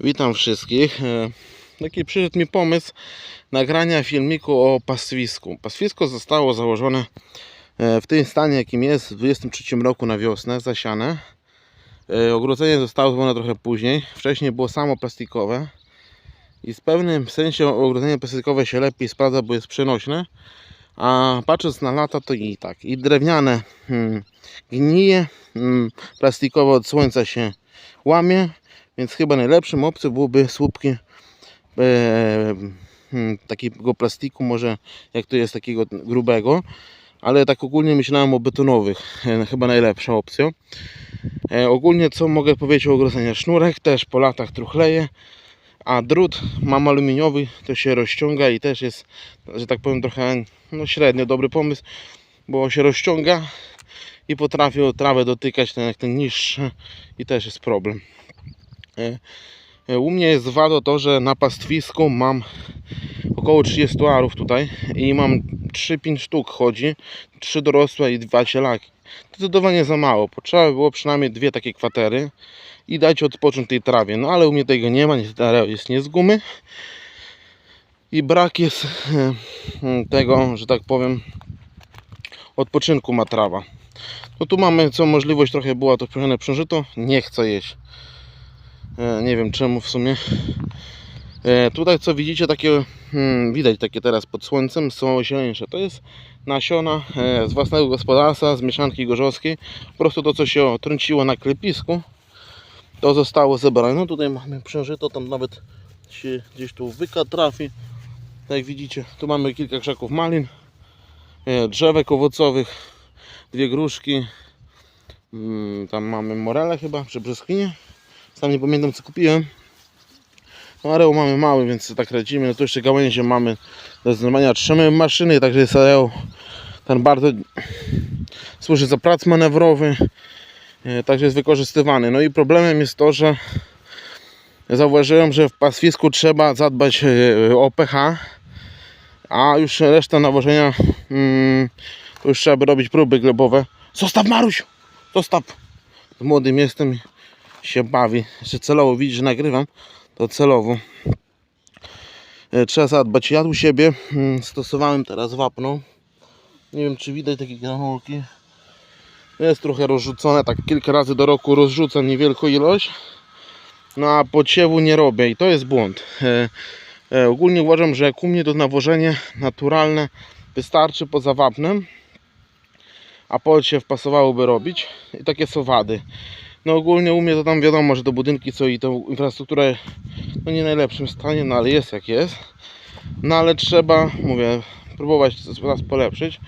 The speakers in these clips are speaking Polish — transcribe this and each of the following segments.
Witam wszystkich. E, Taki przyszedł mi pomysł nagrania filmiku o pastwisku. Pastwisko zostało założone e, w tym stanie, jakim jest w 23 roku na wiosnę, zasiane. E, Ogrodzenie zostało zrobione trochę później. Wcześniej było samo plastikowe. I w pewnym sensie ogrodzenie plastikowe się lepiej sprawdza, bo jest przenośne. A patrząc na lata, to i tak. I drewniane hmm, gnije, hmm, plastikowe od słońca się łamie. Więc chyba najlepszym opcją byłoby słupki e, hmm, takiego plastiku, może jak to jest takiego grubego, ale tak ogólnie myślałem o betonowych, e, chyba najlepsza opcja. E, ogólnie co mogę powiedzieć o ogrodzeniu? Sznurek też po latach truchleje, a drut mam aluminiowy, to się rozciąga i też jest, że tak powiem, trochę no, średnio dobry pomysł, bo się rozciąga i potrafi o trawę dotykać, ten jak ten niższy i też jest problem. E, U mnie jest wado to, że na pastwisku mam około 30 arów tutaj i mam 3-5 sztuk chodzi, 3 dorosłe i 2 cielaki. Zdecydowanie za mało, potrzeba by było przynajmniej dwie takie kwatery i dać odpocząć tej trawie. No ale u mnie tego nie ma, jest nie z gumy i brak jest e, tego, że tak powiem, odpoczynku ma trawa. No tu mamy co możliwość, trochę była to przężyto, nie chcę jeść. E, Nie wiem czemu w sumie. E, Tutaj co widzicie takie, hmm, widać takie teraz pod słońcem są zieleńsze. To jest nasiona e, z własnego gospodarstwa, z mieszanki gorzowskiej. Po prostu to co się trąciło na klepisku, to zostało zebrane. No tutaj mamy przężyto, tam nawet się gdzieś tu wyka trafi. Tak jak widzicie, tu mamy kilka krzaków malin, drzewek owocowych, dwie gruszki. Mm, Tam mamy morele chyba, czy brzoskwinie. Sam nie pamiętam co kupiłem. No areał mamy mały, więc tak radzimy. No tu jeszcze gałęzie mamy do znowania. Trzymamy maszyny, także jest areał ten bardzo służy za prac manewrowy. e, Także jest wykorzystywany. No i problemem jest to, że zauważyłem, że w pastwisku trzeba zadbać e, o pH, a już reszta nawożenia mm, już trzeba by robić próby glebowe. Zostaw Maruś! Zostaw! Młodym jestem się bawi. Jeszcze celowo widzisz, że nagrywam, to celowo. E, Trzeba zadbać. Ja u siebie mm, stosowałem teraz wapno. Nie wiem, czy widać takie granulki. Jest trochę rozrzucone, tak kilka razy do roku rozrzucam niewielką ilość. No a podsiewu nie robię i to jest błąd. E, e, ogólnie uważam, że jak u mnie to nawożenie naturalne wystarczy poza wapnem, a podsiew pasowałoby robić. I takie są wady. No ogólnie u mnie to tam wiadomo, że te budynki są i ta infrastruktura no nie najlepszym stanie, no ale jest jak jest. No ale trzeba, mówię, próbować raz polepszyć.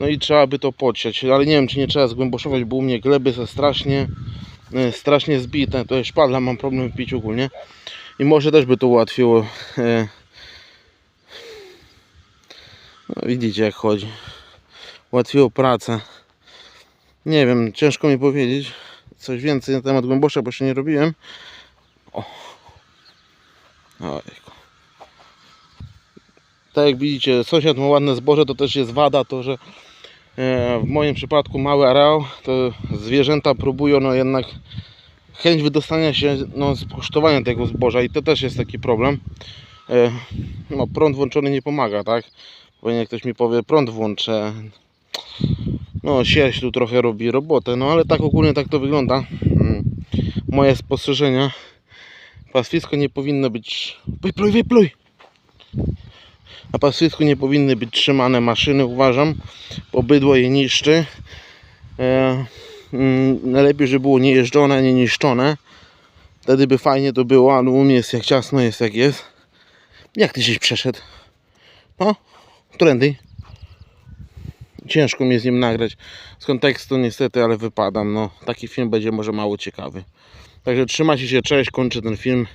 No i trzeba by to podsiać, ale nie wiem czy nie trzeba zgłęboszować, bo u mnie gleby są strasznie, e, strasznie zbite. To jest szpadla, mam problem w piciu ogólnie. I może też by to ułatwiło. e, No widzicie jak chodzi. Ułatwiło pracę. Nie wiem, ciężko mi powiedzieć coś więcej na temat głębosza, bo jeszcze nie robiłem. O. Ojejku. Tak jak widzicie, sąsiad ma ładne zboże, to też jest wada, to że e, w moim przypadku mały areał, to zwierzęta próbują no jednak chęć wydostania się no, z kosztowania tego zboża i to też jest taki problem. E, no, prąd włączony nie pomaga, tak? Jak ktoś mi powie, prąd włączę, no sierść tu trochę robi robotę, no ale tak ogólnie tak to wygląda. Mm, Moje spostrzeżenia. Pastwisko nie powinno być... Wypluj, wypluj! Na pastwisku nie powinny być trzymane maszyny, uważam, bo bydło je niszczy. E, mm, najlepiej, żeby było niejeżdżone, nie niszczone. Wtedy by fajnie to było, ale u mnie jest jak ciasno, jest jak jest. Jak ty żeś przeszedł? No, trendy ciężko mi z nim nagrać z kontekstu niestety, ale wypadam. No, taki film będzie może mało ciekawy. Także trzymajcie się, cześć, kończę ten film.